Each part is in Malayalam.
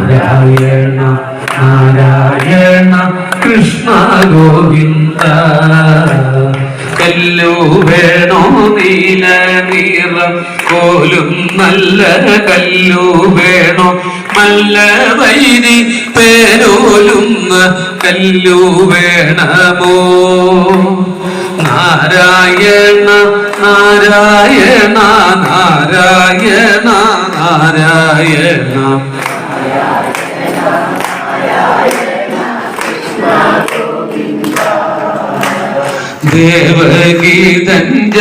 നാരായണ നാരായണ കൃഷ്ണ ഗോവിന്ദ. കല്ലു വേണോ നീല നീറം പോലും നല്ല കല്ലു വേണോ? നല്ല വൈരി പേരോലുന്ന കല്ലു വേണമോ? നാരായണ നാരായണ നാരായണ നാരായണ. ദേവഗീതഞ്ജരമ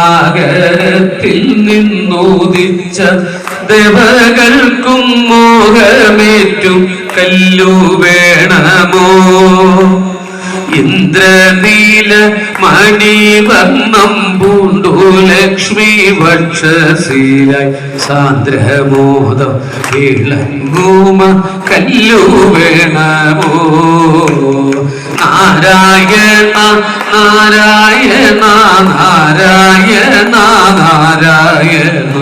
ആകരത്തിൽ നിന്നുദിച്ച ദേവകൾക്കും മോഹമേറ്റും കല്ലു വേണമോ? ഇന്ദ്രനീല മണിവർണം പൂണ്ടു ലക്ഷ്മി വക്ഷശീലായി സാന്ദ്രമോദം ഇളങ്ങൂമ കല്ലു വേണമോ? നാരായണ നാരായണ നാരായണ നാരായണ.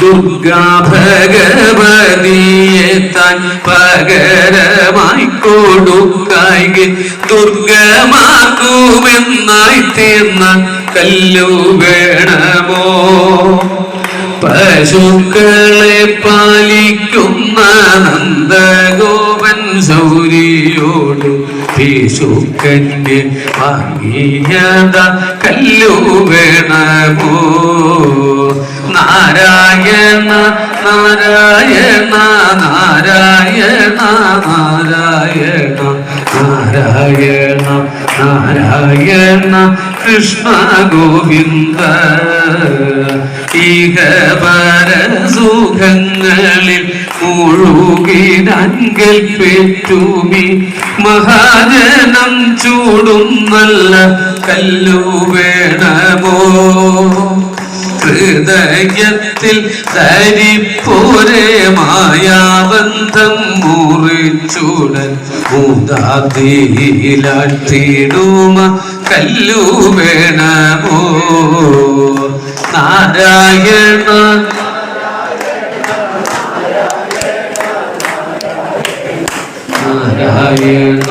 ദുർഗാ ഭഗവതിയെ താൻ പകരമായി കൊടുക്കായി ദുർഗമാക്കുമെന്നായി തീർന്ന കല്ലു വേണമോ? പശുക്കളെ പാലിക്കുന്ന നന്ദഗോപൻ സൗരിയോട് പീശുക്കന്നെ വാങ്ങിയത കല്ലു വേണമോ നാരായണ നാരായണ നാരായണ നാരായണ നാരായണ നാരായണ കൃഷ്ണ ഗോവിന്ദ. സുഖങ്ങളിൽ മുഴുകിടങ്കൽ പെറ്റുമി. മഹാജനം ചൂടും നല്ല കല്ലു വേണമോ? ഹൃദയത്തിൽ തരിപ്പോരെ മായാബന്ധം മുറിച്ചുടൻ മൂതാതിയിലാട്ടിടുമ കല്ലു വേണമോ? നാരായണ. നാരായണ.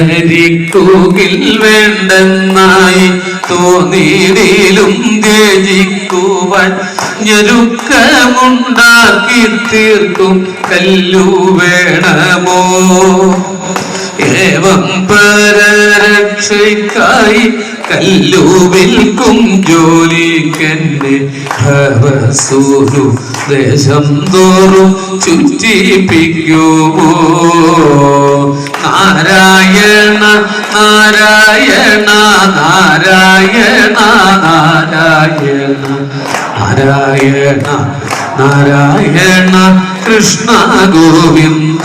ഹരിക്കൂകിൽ വേണ്ടെന്നായി തോന്നിയിലും ത്യജിക്കുവാൻ ഞെരുക്കമുണ്ടാക്കി തീർക്കും കല്ലു വേണമോ ഏവം പരരക്ഷയ്ക്കായി കല്ലു വിൽക്കും ജോലിക്കെന്നെ ഭവസൂരു ദേശം തോറും ചുറ്റിപ്പിക്കുമോ നാരായണ നാരായണ നാരായണ നാരായണ നാരായണ നാരായണ കൃഷ്ണ ഗോവിന്ദ.